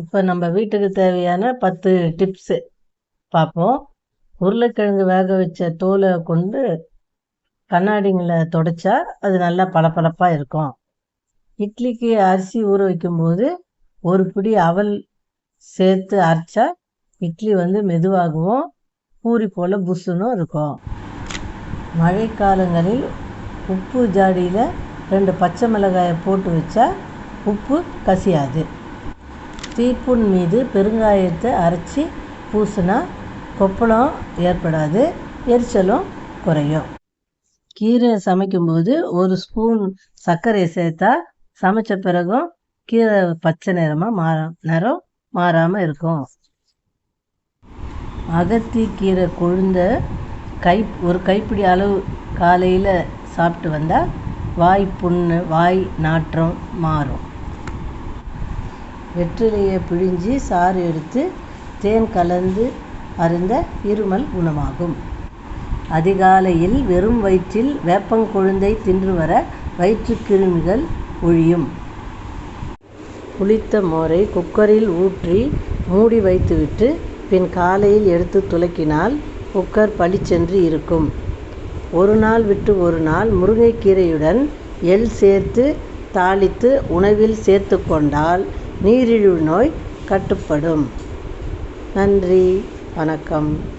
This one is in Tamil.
இப்போ நம்ம வீட்டுக்கு தேவையான பத்து டிப்ஸு பார்ப்போம். உருளைக்கிழங்கு வேக வச்ச தோலை கொண்டு கண்ணாடிங்களை தொடச்சா அது நல்லா பளபளப்பாக இருக்கும். இட்லிக்கு அரிசி ஊற வைக்கும்போது ஒரு பிடி அவல் சேர்த்து அரைச்சா இட்லி வந்து மெதுவாகவும் பூரி போல் புஸ்ஸுன்னு இருக்கும். மழைக்காலங்களில் உப்பு ஜாடியில் ரெண்டு பச்சை மிளகாயை போட்டு வச்சா உப்பு கசியாது. டீஸ்பூன் மீது பெருங்காயத்தை அரைச்சி பூசினா கொப்பளம் ஏற்படாது எரிச்சலும் குறையும். கீரை சமைக்கும்போது ஒரு ஸ்பூன் சர்க்கரையை சேர்த்தா சமைச்ச பிறகும் கீரை பச்சை நிறமாக மாற நிறம் மாறாமல் இருக்கும். அகத்தி கீரை கொழுந்த கை ஒரு கைப்பிடி அளவு காலையில் சாப்பிட்டு வந்தால் வாய் புண்ணு வாய் நாற்றம் மாறும். வெற்றிலையை பிழிஞ்சு சாறு எடுத்து தேன் கலந்து அருந்த இருமல் குணமாகும். அதிகாலையில் வெறும் வயிற்றில் வேப்பங்கொழுந்தை தின்று வர வயிற்றுக்கிருமிகள் ஒழியும். புளித்த மோரை குக்கரில் ஊற்றி மூடி வைத்துவிட்டு பின் காலையில் எடுத்து துலக்கினால் குக்கர் பளிச்சென்று இருக்கும். ஒரு நாள் விட்டு ஒரு நாள் முருங்கைக்கீரையுடன் எள் சேர்த்து தாளித்து உணவில் சேர்த்து கொண்டால் நீரிழிவு நோய் கட்டுப்படும். நன்றி. வணக்கம்.